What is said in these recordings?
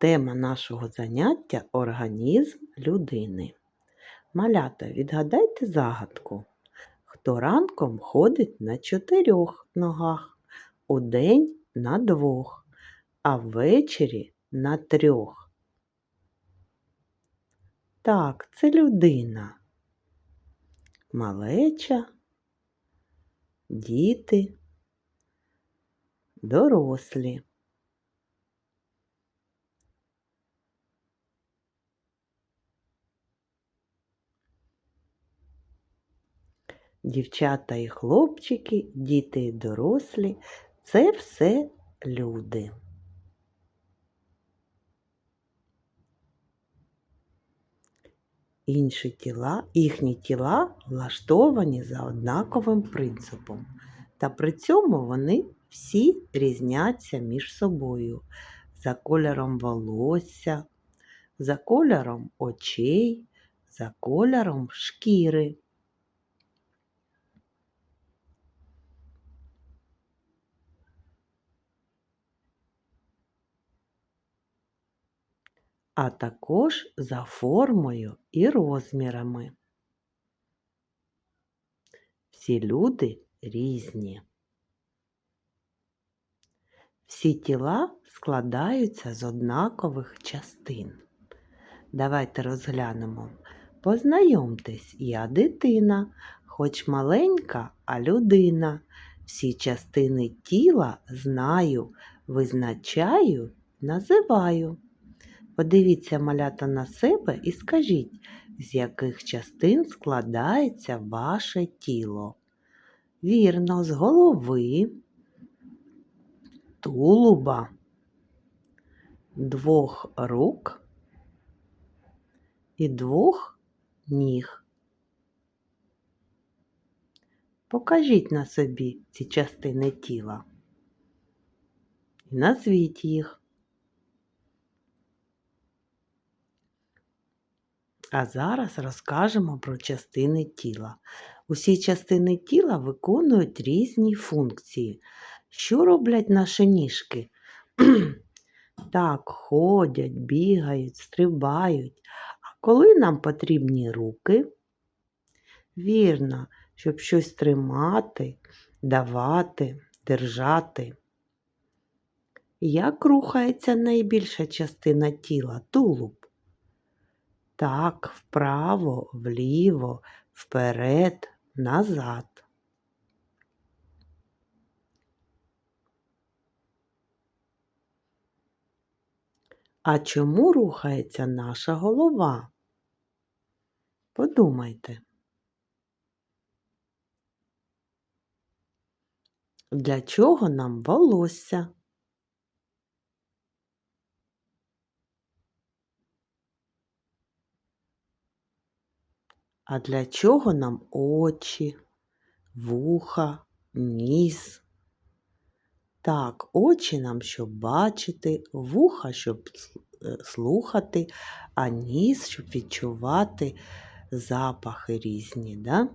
Тема нашого заняття організм людини. Малята, відгадайте загадку. Хто ранком ходить на чотирьох ногах, удень на двох, а ввечері на трьох. Так, це людина. Малеча, діти, дорослі. Дівчата і хлопчики, діти і дорослі це все люди. Інші тіла, їхні тіла влаштовані за однаковим принципом, та при цьому вони всі різняться між собою за кольором волосся, за кольором очей, за кольором шкіри. А також за формою і розмірами. Всі люди різні. Всі тіла складаються з однакових частин. Давайте розглянемо. Познайомтесь, я дитина, хоч маленька, а людина. Всі частини тіла знаю, визначаю, називаю. Подивіться малята на себе і скажіть, з яких частин складається ваше тіло. Вірно, з голови, тулуба, двох рук і двох ніг. Покажіть на собі ці частини тіла і назвіть їх. А зараз розкажемо про частини тіла. Усі частини тіла виконують різні функції. Що роблять наші ніжки? так, ходять, бігають, стрибають. А коли нам потрібні руки? Вірно, щоб щось тримати, давати, держати. Як рухається найбільша частина тіла тулуб? Так, вправо, вліво, вперед, назад. А чому рухається наша голова? Подумайте. Для чого нам волосся? А для чого нам очі, вуха, ніс? Так, очі нам, щоб бачити, вуха, щоб е, слухати, а ніс, щоб відчувати запахи різні, да?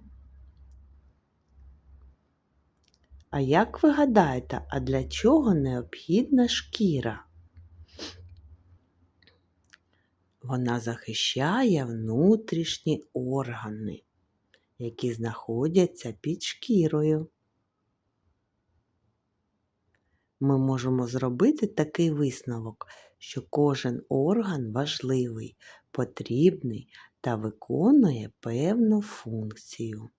А як ви гадаєте, а для чого необхідна шкіра? Вона захищає внутрішні органи, які знаходяться під шкірою. Ми можемо зробити такий висновок, що кожен орган важливий, потрібний та виконує певну функцію.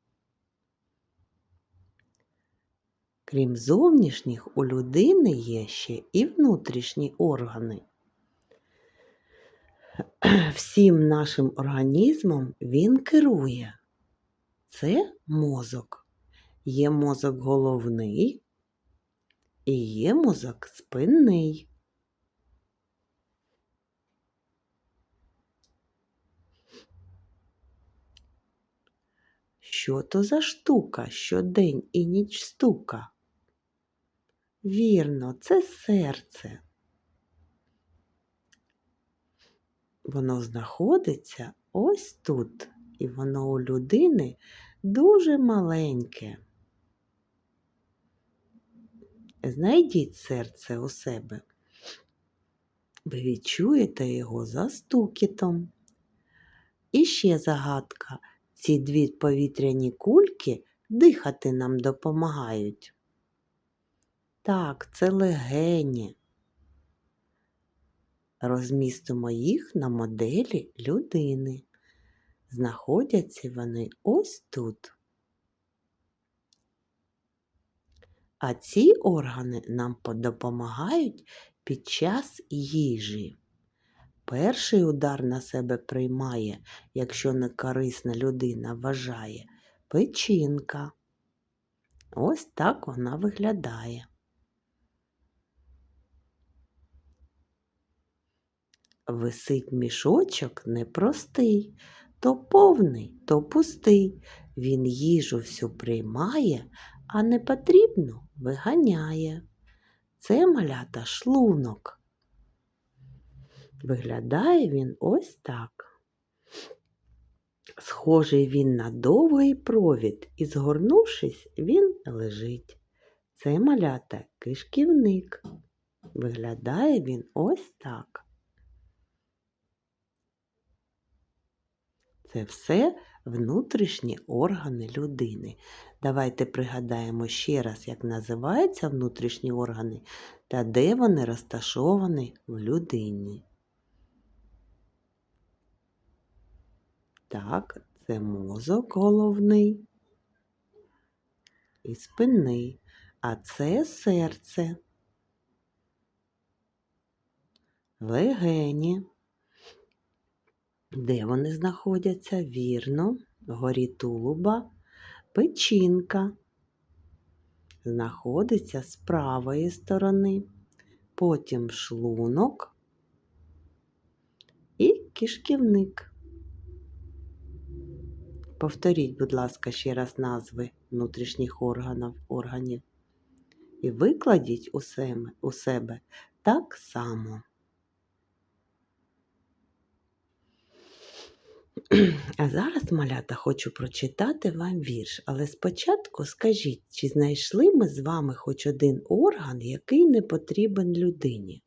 Крім зовнішніх, у людини є ще і внутрішні органи. всім нашим організмом він керує. Це мозок. Є мозок головний і є мозок спинний. Що то за штука, що день і ніч стука? Вірно, це серце. Воно знаходиться ось тут, і воно у людини дуже маленьке. Знайдіть серце у себе. Ви відчуєте його за стукітом. І ще загадка. Ці дві повітряні кульки дихати нам допомагають. Так, це легені. Розмістимо їх на моделі людини. Знаходяться вони ось тут. А ці органи нам допомагають під час їжі. Перший удар на себе приймає, якщо некорисна людина вважає, печінка. Ось так вона виглядає. Висить мішочок непростий, то повний, то пустий. Він їжу всю приймає, а не потрібну виганяє. Це малята шлунок. Виглядає він ось так. Схожий він на довгий провід, і, згорнувшись, він лежить. Це малята кишківник. Виглядає він ось так. Це все внутрішні органи людини. Давайте пригадаємо ще раз, як називаються внутрішні органи та де вони розташовані в людині. Так, це мозок головний і спинний, а це серце, легені. Де вони знаходяться? Вірно, вгорі тулуба, печінка. Знаходиться з правої сторони, потім шлунок і кишківник. Повторіть, будь ласка, ще раз назви внутрішніх органів, органів і викладіть у себе так само. А зараз, малята, хочу прочитати вам вірш, але спочатку скажіть, чи знайшли ми з вами хоч один орган, який не потрібен людині?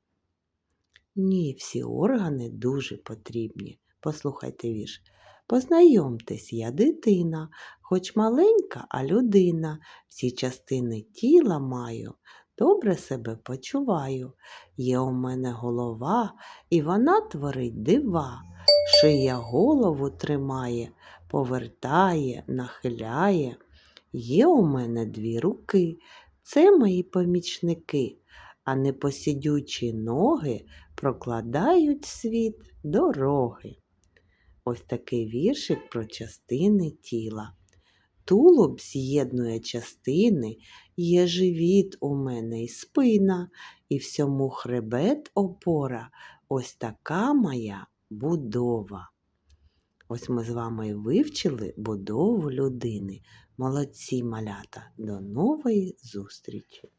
Ні, всі органи дуже потрібні. Послухайте вірш. Познайомтесь, я дитина, хоч маленька, а людина, всі частини тіла маю, добре себе почуваю. Є у мене голова, і вона творить дива. Шия голову тримає, повертає, нахиляє. Є у мене дві руки, це мої помічники, а непосідючі ноги прокладають світ дороги. Ось такий віршик про частини тіла. Тулуб з'єднує частини, є живіт у мене і спина, і всьому хребет опора. Ось така моя будова. Ось ми з вами вивчили будову людини. Молодці малята. До нової зустрічі!